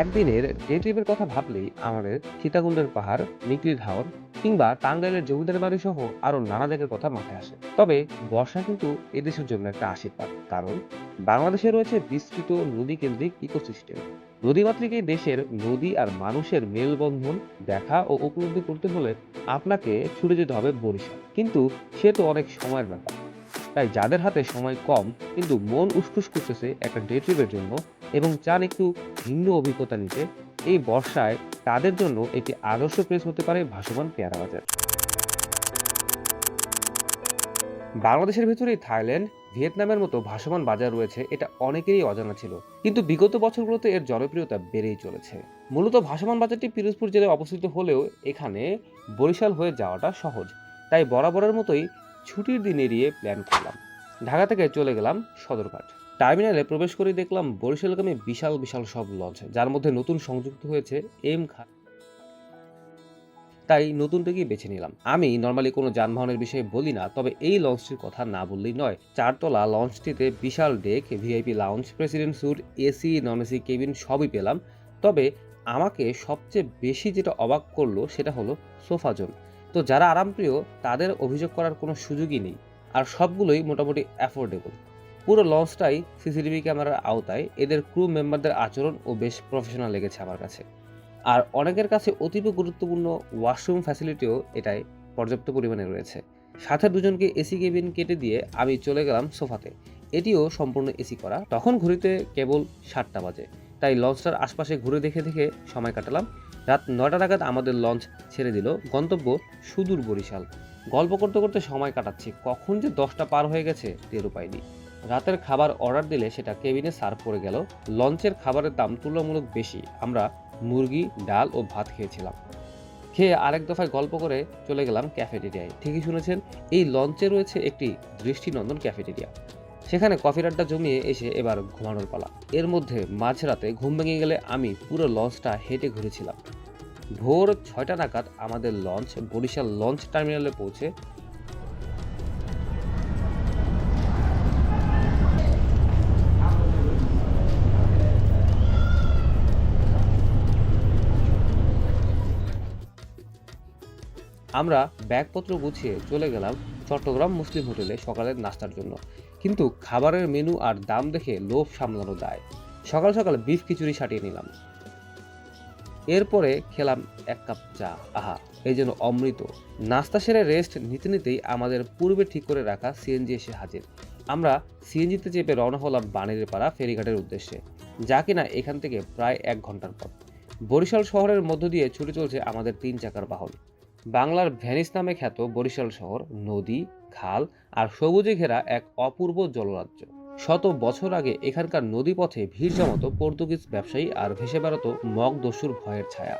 একদিনের ডে ট্রিপের কথা ভাবলেই আমাদের সীতাকুণ্ডের পাহাড় নিকলি ধাওর কিংবা টাঙ্গাইলের জমিদার বাড়ি সহ আরও নানা জায়গার কথা মাথায় আসে। তবে বর্ষা কিন্তু এদেশের জন্য একটা আশীর্বাদ, কারণ বাংলাদেশে রয়েছে বিস্তৃত নদী কেন্দ্রিক ইকোসিস্টেম নদীমাতৃক এই দেশের নদী আর মানুষের মেলবন্ধন, দেখা ও উপলব্ধি করতে হলে আপনাকে ছুটে যেতে হবে বরিশাল। কিন্তু সে তো অনেক সময়ের ব্যাপার। তাই যাদের হাতে সময় কম, কিন্তু মন উসখুস করতেছে একটা ডে ট্রিপের জন্য এবং চান একটু ভিন্ন অভিজ্ঞতা নিতে, এই বর্ষায় তাদের জন্য একটি আদর্শ প্লেস হতে পারে ভাসমান পেয়ারা বাজার। বাংলাদেশের ভেতরেই থাইল্যান্ড, ভিয়েতনামের মতো ভাসমান বাজার রয়েছে, এটা অনেকেরই অজানা ছিল। কিন্তু বিগত বছরগুলোতে এর জনপ্রিয়তা বেড়েই চলেছে। মূলত ভাসমান বাজারটি পিরোজপুর জেলায় অবস্থিত হলেও এখানে বরিশাল হয়ে যাওয়াটা সহজ। তাই বরাবরের মতোই ছুটির দিন এড়িয়ে প্ল্যান করলাম। ঢাকা থেকে চলে গেলাম সদরঘাট। টার্মিনালে প্রবেশ করে দেখলাম বরিশালগামী বিশাল বিশাল সব লঞ্চ যার মধ্যে নতুন সংযুক্ত হয়েছে এম খা তাই নতুনটাকেই বেছে নিলাম। আমি নর্মালি কোনো যানবাহনের বিষয়ে বলি না, তবে এই লঞ্চটির কথা না বললেই নয়। চারতলা লঞ্চটিতে বিশাল deck, VIP lounge, president suite, AC non AC cabin সবই পেলাম। তবে আমাকে সবচেয়ে বেশি যেটা অবাক করল সেটা হলো সোফা জোন। তো যারা আরামপ্রিয়, তাদের অভিযোগ করার কোনো সুযোগই নেই। আর সবগুলোই মোটামুটি অ্যাফোর্ডেবল পুরো লঞ্চটাই সিসিটিভি ক্যামেরার আওতায়। এদের ক্রু মেম্বারদের আচরণ ও বেশ প্রফেশনাল লেগেছে আমার কাছে। আর অনেকের কাছে অতীব গুরুত্বপূর্ণ ওয়াশরুম ফ্যাসিলিটিও এটাই পর্যাপ্ত পরিমাণে রয়েছে। সাথে দুজনকে এসি কেবিন কেটে দিয়ে আমি চলে গেলাম সোফাতে। এটিও সম্পূর্ণ এসি করা। তখন ঘড়িতে কেবল সাতটা বাজে। তাই লঞ্চটার আশপাশে ঘুরে দেখে দেখে সময় কাটালাম। রাত নয়টা নাগাদ আমাদের লঞ্চ ছেড়ে দিল। গন্তব্য সুদূর বরিশাল। গল্প করতে করতে সময় কাটাচ্ছি। কখন যে দশটা পার হয়ে গেছে টেরও পাইনি। রাতের খাবার অর্ডার দিলে সেটা কেবিনে সার্ভ করে গেল। লঞ্চের খাবারের দাম তুলনামূলক বেশি। আমরা মুরগি, ডাল ও ভাত খেয়েছিলাম। খেয়ে আরেক দফায় গল্প করে চলে গেলাম ক্যাফেটেরিয়ায়। ঠিকই শুনেছেন, এই লঞ্চে রয়েছে একটি দৃষ্টিনন্দন ক্যাফেটেরিয়া। সেখানে কফির আড্ডা জমিয়ে এসে এবার ঘুমানোর পালা। এর মধ্যে মাঝরাতে ঘুম ভেঙে গেলে আমি পুরো লঞ্চটা হেঁটে ঘুরেছিলাম। ভোর ছয়টা নাগাদ আমাদের লঞ্চ বরিশাল লঞ্চ টার্মিনালে পৌঁছে আমরা ব্যাগপত্র গুছিয়ে চলে গেলাম চট্টগ্রাম মুসলিম হোটেলে সকালের নাস্তার জন্য। কিন্তু খাবারের মেনু আর দাম দেখে লোভ সামলানো দায় সকাল সকাল বিফ খিচুড়ি সাটিয়ে নিলাম। এরপরে খেলাম এক কাপ চা। আহা, এই যেন অমৃত। নাস্তা সেরে রেস্ট নিতে নিতেই আমাদের পূর্বে ঠিক করে রাখা সিএনজি এসে হাজির। আমরা সিএনজিতে চেপে রওনা হলাম বাণীর পাড়া ফেরিঘাটের উদ্দেশ্যে। যা কিনা এখান থেকে প্রায় এক ঘণ্টার পথ। বরিশাল শহরের মধ্য দিয়ে ছুটে চলছে আমাদের তিন চাকার বাহন। বাংলার ভ্যানিস নামে খ্যাত বরিশাল শহর, নদী, খাল আর সবুজে ঘেরা এক অপূর্ব জলরাজ্য। শত বছর আগে এখানকার নদীপথে ভিড় জমাত পর্তুগিজ ব্যবসায়ী আর ভেসে বেড়াতো মগ দস্যুর ভয়ের ছায়া।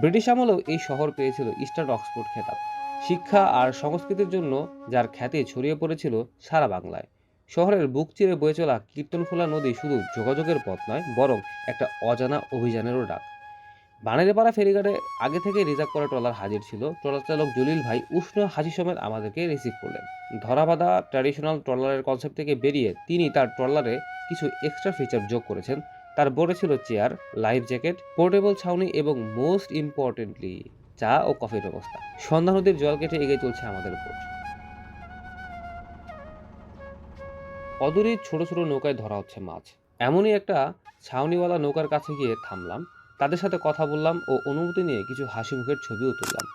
ব্রিটিশ আমলেও এই শহর পেয়েছিল ইস্টার্ন অক্সফোর্ড খেতাব। শিক্ষা আর সংস্কৃতির জন্য যার খ্যাতি ছড়িয়ে পড়েছিল সারা বাংলায়। শহরের বুক চিরে বয়ে চলা কীর্তনখোলা নদী শুধু যোগাযোগের পথ নয়, বরং একটা অজানা অভিযানেরও ডাক। বানেরপাড়া ফেরিঘাটে আগে থেকে রিজার্ভ করা ট্রলার হাজির ছিল। ট্রলার চালক জলিল ভাই উষ্ণ হাসি সমেত আমাদেরকে রিসিভ করলেন। ধরাবাঁধা ট্র্যাডিশনাল ট্রলারের কনসেপ্ট থেকে বেরিয়ে তিনি তার ট্রলারে কিছু এক্সট্রা ফিচার যোগ করেছেন। তার বোর্ডে ছিল চেয়ার লাইফ জ্যাকেট পোর্টেবল ছাউনি এবং মোস্ট ইম্পর্টেন্টলি চা ও কফির ব্যবস্থা। সন্ধ্যা নদীর জল কেটে এগিয়ে চলছে আমাদের বোট অদূরে ছোট ছোট নৌকায় ধরা হচ্ছে মাছ। এমনই একটা ছাউনিওয়ালা নৌকার কাছে গিয়ে থামলাম। তাদের সাথে কথা বললাম ও অনুমতি নিয়ে কিছু হাসি মুখের ছবিও তুললাম।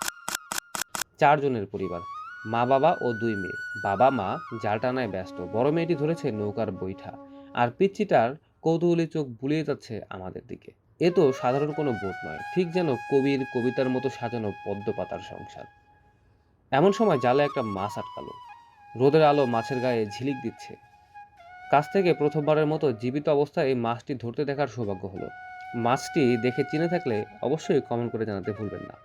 চারজনের পরিবার, মা বাবা ও দুই মেয়ে। বাবা, মা জাল টানায় ব্যস্ত। বড় মেয়েটি ধরেছে নৌকার বৈঠা আর পিচ্চিটার কৌতূহলী চোখ বুলিয়ে যাচ্ছে আমাদের দিকে। এ তো সাধারণ কোনো বোট নয়, ঠিক যেন কবির কবিতার মতো সাজানো পদ্মপাতার সংসার। এমন সময় জালে একটা মাছ আটকালো। রোদের আলো মাছের গায়ে ঝিলিক দিচ্ছে। কাছ থেকে প্রথমবারের মতো জীবিত অবস্থায় এই মাছটি ধরতে দেখার সৌভাগ্য হলো। মাছটি দেখে চিনে থাকলে অবশ্যই কমেন্ট করে জানাতে ভুলবেন না।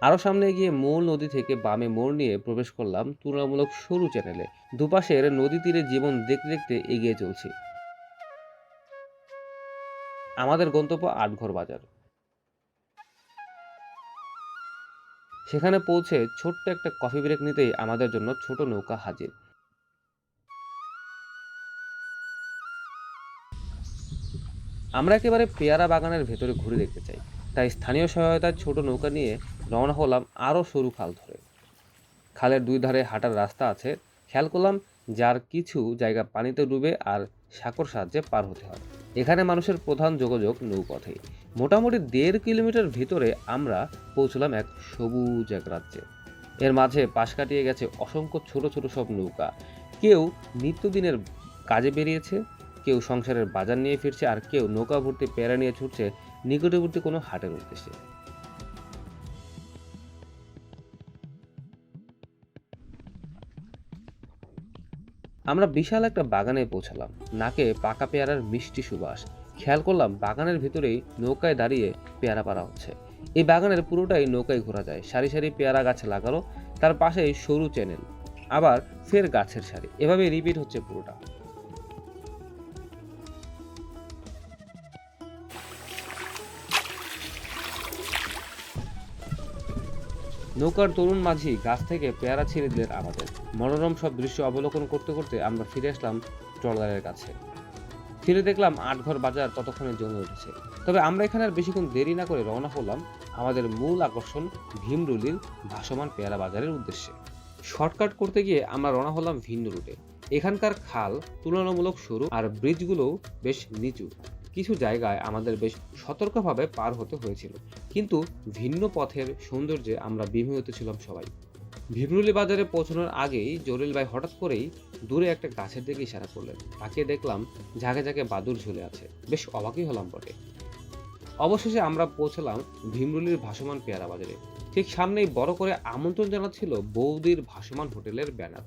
আরও সামনে গিয়ে মূল নদী থেকে বামে মোড় নিয়ে প্রবেশ করলাম তুলনামূলক সরু চ্যানেলে দুপাশের নদী তীরে জীবন দেখতে দেখতে এগিয়ে চলছি। আমাদের গন্তব্য আটঘর বাজার। সেখানে পৌঁছে ছোট্ট একটা কফি ব্রেক নিতেই আমাদের জন্য ছোট নৌকা হাজির। আমরা একেবারে পেয়ারা বাগানের ভেতরে ঘুরে দেখতে চাই। তাই স্থানীয় সহায়তায় ছোট নৌকা নিয়ে রওনা হলাম আরও সরু খাল ধরে। খালের দুই ধারে হাঁটার রাস্তা আছে। খেয়াল করলাম যার কিছু জায়গা পানিতে ডুবে আর সাঁকর সাহায্যে পার হতে হয়। এখানে মানুষের প্রধান যোগাযোগ নৌপথে মোটামুটি দেড় কিলোমিটার ভিতরে আমরা পৌঁছলাম এক সবুজ এক রাজ্যে। এর মাঝে পাশ কাটিয়ে গেছে অসংখ্য ছোট ছোট সব নৌকা। কেউ নিত্যদিনের কাজে বেরিয়েছে কেউ সংসারের বাজার নিয়ে ফিরছে আর কেউ নৌকা ভর্তি পেয়ারা নিয়ে ছুটছে নিকটবর্তী কোনো হাটের উদ্দেশ্যে। আমরা বিশাল একটা বাগানে পৌঁছালাম। নাকে পাকা পেয়ারার মিষ্টি সুবাস। খেয়াল করলাম বাগানের ভিতরেই নৌকায় দাঁড়িয়ে পেয়ারা পাড়া হচ্ছে। এই বাগানের পুরোটাই নৌকায় ঘোরা যায়। সারি সারি পেয়ারা গাছ লাগালো, তার পাশেই সরু চ্যানেল। আবার ফের গাছের সারি। এভাবে রিপিট হচ্ছে পুরোটা। নৌকার তরুণ মাঝি গাছ থেকে পেয়ারা ছিঁড়ে দিলেন আমাদের। মনোরম সব দৃশ্য অবলোকন করতে করতে আমরা ফিরে আসলাম ট্রলারের কাছে। ফিরে দেখলাম আটঘর বাজার ততক্ষণে জমে উঠেছে। তবে আমরা এখানে আর বেশিক্ষণ দেরি না করে রওনা হলাম আমাদের মূল আকর্ষণ ভীমরুলির ভাসমান পেয়ারা বাজারের উদ্দেশ্যে। শর্টকাট করতে গিয়ে আমরা রওনা হলাম ভিন্ন রুটে। এখানকার খাল তুলনামূলক সরু আর ব্রিজগুলোও বেশ নিচু। কিছু জায়গায় আমাদের বেশ সতর্কভাবে পার হতে হয়েছিল। কিন্তু ভিন্ন পথের সৌন্দর্যে আমরা বিমোহিত ছিলাম সবাই। ভিমরুলি বাজারে পৌঁছানোর আগেই জলিল ভাই হঠাৎ করেই দূরে একটা গাছের দিকে ইশারা করলেন। তাকে দেখলাম ঝাঁকে ঝাঁকে বাদুর ঝুলে আছে। বেশ অবাকই হলাম বটে। অবশেষে আমরা পৌঁছলাম ভীমরুলির ভাসমান পেয়ারা বাজারে। ঠিক সামনেই বড় করে আমন্ত্রণ জানাচ্ছিল বৌদির ভাসমান হোটেলের ব্যানার।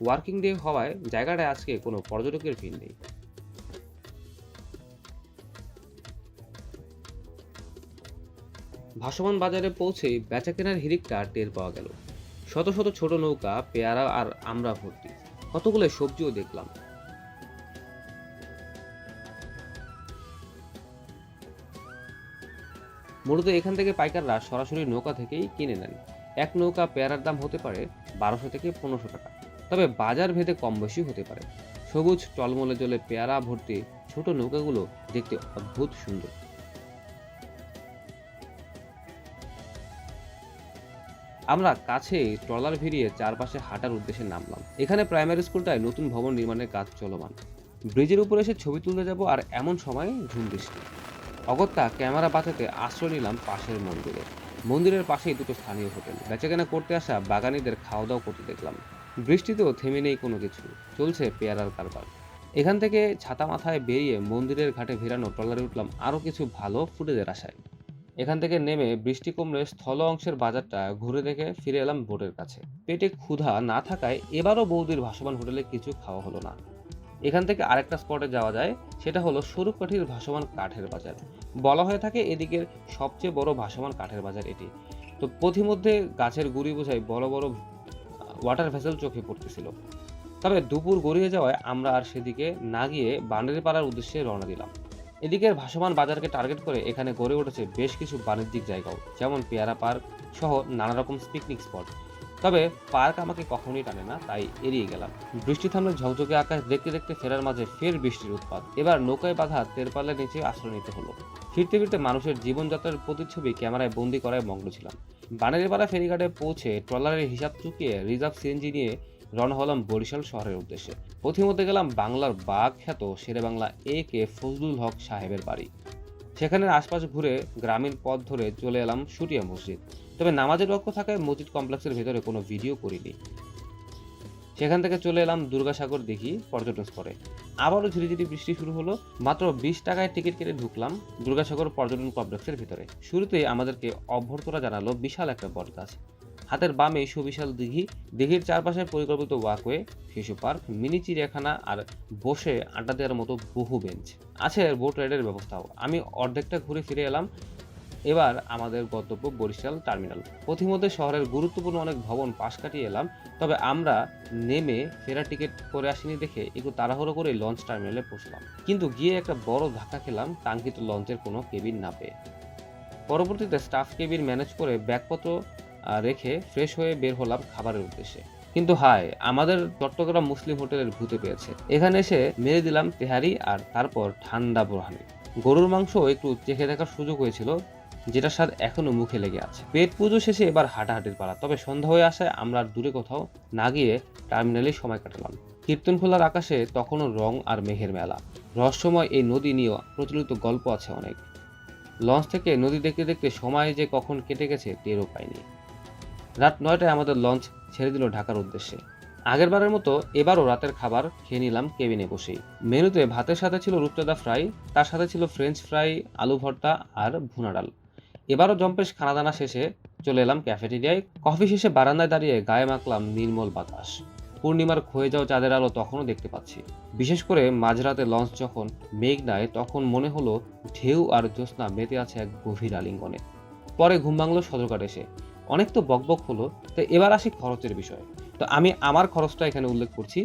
ওয়ার্কিং ডে হওয়ায় জায়গাটায় আজকে কোনো পর্যটকের ভিড় নেই। ভাসমান বাজারে পৌঁছেই বেচা কেনার হিরিকটা টের পাওয়া গেল। শত শত ছোট নৌকা, পেয়ারা আর আমরা ভর্তি। কতগুলো সবজিও দেখলাম। মূলত এখান থেকে পাইকাররা সরাসরি নৌকা থেকেই কিনে নেন। এক নৌকা পেয়ারার দাম হতে পারে বারোশো থেকে পনেরোশো টাকা। তবে বাজার ভেদে কম বেশি হতে পারে। সবুজ, টলমলে জলে পেয়ারা ভর্তি ছোট নৌকাগুলো দেখতে অদ্ভুত সুন্দর। আমরা কাছে ট্রলার ভিড়িয়ে চারপাশে হাঁটার উদ্দেশ্যে নামলাম। এখানে প্রাইমারি স্কুলটায় নতুন ভবন নির্মাণের কাজ চলমান। ব্রিজের উপরে এসে ছবি তুলতে যাব আর এমন সময় ঝুম বৃষ্টি। অগত্যা ক্যামেরা বাঁচাতে আশ্রয় নিলাম পাশের মন্দিরে। মন্দিরের পাশেই দুটো স্থানীয় হোটেল। বেচাকেনা করতে আসা বাগানিদের খাওয়া দাওয়া করতে দেখলাম। বৃষ্টিতেও থেমে নেই কোনো কিছু। চলছে পেয়ারার কারবার। এখান থেকে ছাতা মাথায় বেরিয়ে মন্দিরের ঘাটে ভিড়ানো ট্রলারে উঠলাম আরও কিছু ভালো ফুটেজের আশায়। এখান থেকে নেমে বৃষ্টি কমলে স্থল অংশের বাজারটা ঘুরে দেখে ফিরে এলাম বোটের কাছে। পেটে ক্ষুধা না থাকায় এবারও বৌদির ভাসমান হোটেলে কিছু খাওয়া হলো না। এখান থেকে আরেকটা স্পটে যাওয়া যায়, সেটা হলো স্বরূপকাঠির ভাসমান কাঠের বাজার। বলা হয়ে থাকে এদিকের সবচেয়ে বড় ভাসমান কাঠের বাজার এটি। তো পথিমধ্যে গাছের গুড়ি বোঝাই বড় বড় ওয়াটার ভেসেল চোখে পড়তেছিল। তবে দুপুর গড়িয়ে যাওয়ায় আমরা আর সেদিকে না গিয়ে বান্ডারি পাড়ার উদ্দেশ্যে রওনা দিলাম। এদিকের ভাসমান বাজারকে টার্গেট করে এখানে গড়ে উঠেছে বেশ কিছু বাণিজ্যিক জায়গাও, যেমন পেয়ারা পার্ক সহ নানা রকম পিকনিক স্পট তবে পার্ক আমাকে কখনোই টানে না, তাই এড়িয়ে গেলাম। বৃষ্টি থামলে ঝকঝকে আকাশ দেখতে দেখতে ফেরার মাঝে ফের বৃষ্টির উৎপাত। এবার নৌকায় বাঁধা তেরপালের নিচে আশ্রয় নিতে হলো। ফিরতে ফিরতে মানুষের জীবনযাত্রার প্রতিচ্ছবি ক্যামেরায় বন্দি করায় মগ্ন ছিলাম। বানেরপাড়া ফেরিঘাটে পৌঁছে ট্রলারের হিসাব চুকিয়ে রিজার্ভ সিএনজি নিয়ে রওনা হলাম বরিশাল শহরের উদ্দেশ্যে। পথিমধ্যে গেলাম বাংলার বাঘ খ্যাত শেরে বাংলা এ কে ফজলুল হক সাহেবের বাড়ি। সেখানের আশপাশ ঘুরে গ্রামীণ পথ ধরে চলে এলাম সুটিয়া মসজিদ। তবে নামাজের লক্ষ্য থাকায় মসজিদ কমপ্লেক্সের ভেতরে কোনো ভিডিও করিনি। সেখান থেকে চলে এলাম দুর্গাসাগর দেখি পর্যটন স্পটে আবারও ঝিরিঝিরি বৃষ্টি শুরু হলো, মাত্র বিশ টাকায় টিকিট কেটে ঢুকলাম দুর্গাসাগর পর্যটন কমপ্লেক্সের ভিতরে। শুরুতেই আমাদেরকে অভ্যর্থনা জানালো বিশাল একটা বট গাছ হাতের বামে সুবিশাল দিঘি, দিঘির চারপাশে পরিকল্পিত ওয়াকওয়ে, শিশু পার্ক, মিনি চিড়িয়াখানা আর বসে আড্ডা দেওয়ার মতো বহু বেঞ্চ। আছে বোট রাইডের ব্যবস্থাও। আমি অর্ধেকটা ঘুরে ফিরে এলাম। এবার আমাদের গন্তব্য বরিশাল টার্মিনাল। পথিমধ্যে শহরের গুরুত্বপূর্ণ অনেক ভবন পাশ কাটিয়ে এলাম। তবে আমরা নেমে ফেরার টিকিট করে আসিনি দেখে একটু তাড়াহুড়ো করে লঞ্চ টার্মিনালে পৌঁছলাম কিন্তু গিয়ে একটা বড় ধাক্কা খেলাম কাঙ্ক্ষিত লঞ্চের কোনো কেবিন না পেয়ে। পরবর্তীতে স্টাফ কেবিন ম্যানেজ করে ব্যাগপত্র রেখে ফ্রেশ হয়ে বের হলাম খাবারের উদ্দেশ্যে। কিন্তু হায়, আমাদের চট্টগ্রাম মুসলিম হোটেলের ভূতে পেয়েছে। এখানে এসে মেরে দিলাম তেহারি আর তারপর ঠান্ডা বোরহানি। গরুর মাংস একটু চেখে দেখার সুযোগ হয়েছিল, যেটার স্বাদ এখনও মুখে লেগে আছে। পেট পুজো শেষে এবার হাঁটাহাঁটির পালা। তবে সন্ধ্যা হয়ে আসায় আমরা আর দূরে কোথাও না গিয়ে টার্মিনালেই সময় কাটালাম। কীর্তন খোলার আকাশে তখনও রং আর মেঘের মেলা। রহস্যময় এই নদী নিয়েও প্রচলিত গল্প আছে অনেক। লঞ্চ থেকে নদী দেখতে দেখতে সময় যে কখন কেটে গেছে টেরও পাইনি। রাত নয়টায় আমাদের লঞ্চ ছেড়ে দিল ঢাকার উদ্দেশ্যে। আগেরবারের মতো এবারও রাতের খাবার খেয়ে নিলাম কেবিনে বসেই। মেনুতে ভাতের সাথে ছিল রূপচাঁদা ফ্রাই, তার সাথে ছিল ফ্রেঞ্চ ফ্রাই আলু ভর্তা আর ভুনা ডাল। এবারও জম্পেশ খানাদানা শেষে চলে এলাম ক্যাফেটেরিয়ায় কফি শেষে বারান্দায় দাঁড়িয়ে গায়ে মাখলাম নির্মল বাতাস। পূর্ণিমার ক্ষয়ে যাওয়া চাঁদের আলো তখনও দেখতে পাচ্ছি। বিশেষ করে মাঝরাতে লঞ্চ যখন মেঘ নায় তখন মনে হলো ঢেউ আর জ্যোৎস্না মেতে আছে এক গভীর আলিঙ্গনে। পরে ঘুম ভাঙলো সদরঘাট এসে। অনেক তো বকবক হলো, তো এবার আসি খরচের বিষয়ে। তো আমি আমার খরচটা এখানে উল্লেখ করছি।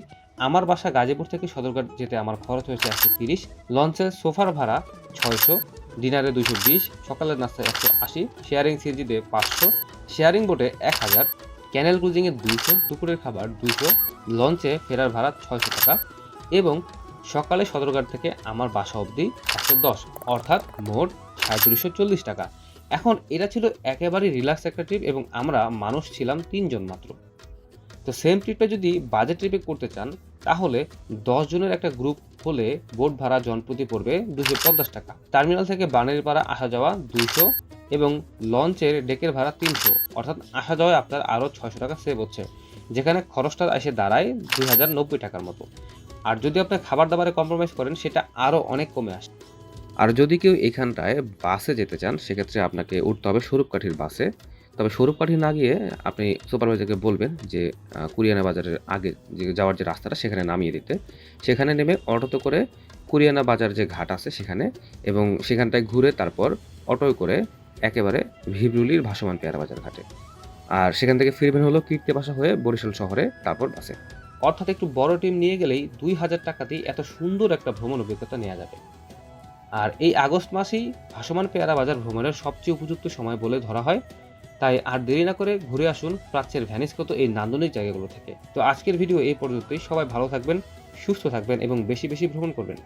আমার বাসা গাজীপুর থেকে সদরঘাট যেতে আমার খরচ হয়েছে একশো তিরিশ লঞ্চের সোফার ভাড়া ছয়শো, ডিনারে দুশো বিশ সকালের নাস্তায় একশো আশি শেয়ারিং সিজিতে পাঁচশো শেয়ারিং বোটে এক হাজার ক্যানেল ক্রুজিংয়ে দুইশো, দুপুরের খাবার দুইশো, লঞ্চে ফেরার ভাড়া ছয়শো টাকা এবং সকালে সদরঘাট থেকে আমার বাসা অবধি একশো দশ, অর্থাৎ মোট সাঁত্রিশশো চল্লিশ টাকা। এখন এটা ছিল একেবারে রিল্যাক্স একটা ট্রিপ এবং আমরা মানুষ ছিলাম তিনজন মাত্র। তো সেম ট্রিপটা যদি বাজেট ট্রিপে করতে চান, তাহলে জনের একটা গ্রুপ হলে বোট ভাড়া জনপ্রতি পড়বে দুশো পঞ্চাশ টাকা। টার্মিনাল থেকে বানেরপাড়া আসা যাওয়া দুইশো এবং লঞ্চের ডেকের ভাড়া তিনশো। অর্থাৎ আসা যাওয়ায় আপনার আরও ছয়শো টাকা সেভ হচ্ছে, যেখানে খরচটা এসে দাঁড়ায় দুই হাজার নব্বই টাকার মতো। আর যদি আপনি খাবার দাবারে কম্প্রোমাইজ করেন, সেটা আরও অনেক কমে আসে। আর যদি কেউ এখানটায় বাসে যেতে চান, সেক্ষেত্রে আপনাকে উঠতে হবে স্বরূপকাঠির বাসে। তবে স্বরূপকাঠি না গিয়ে আপনি সুপারভাইজারকে বলবেন যে কুরিয়ানা বাজারের আগে যে যাওয়ার যে রাস্তাটা, সেখানে নামিয়ে দিতে। সেখানে নেমে অটোতে করে কুরিয়ানা বাজার যে ঘাট আছে সেখানে এবং সেখানটায় ঘুরে তারপর অটোয় করে একেবারে ভিবরুলির ভাসমান পেয়ারা বাজার ঘাটে। আর সেখান থেকে ফিরবেন হলো কীর্তি বাসা হয়ে বরিশাল শহরে, তারপর বাসে। অর্থাৎ একটু বড় টিম নিয়ে গেলেই দুই হাজার টাকাতেই এত সুন্দর একটা ভ্রমণ অভিজ্ঞতা নেওয়া যাবে। আর এই আগস্ট মাসেই ভাসমান পেয়ারা বাজার ভ্রমণের সবচেয়ে উপযুক্ত সময় বলে ধরা হয়। তাই আর দেরি না করে ঘুরে আসুন প্রাচ্যের ভ্যানিসকত এই নান্দনিক জায়গাগুলো থেকে। তো আজকের ভিডিও এই পর্যন্তই। সবাই ভালো থাকবেন, সুস্থ থাকবেন এবং বেশি বেশি ভ্রমণ করবেন।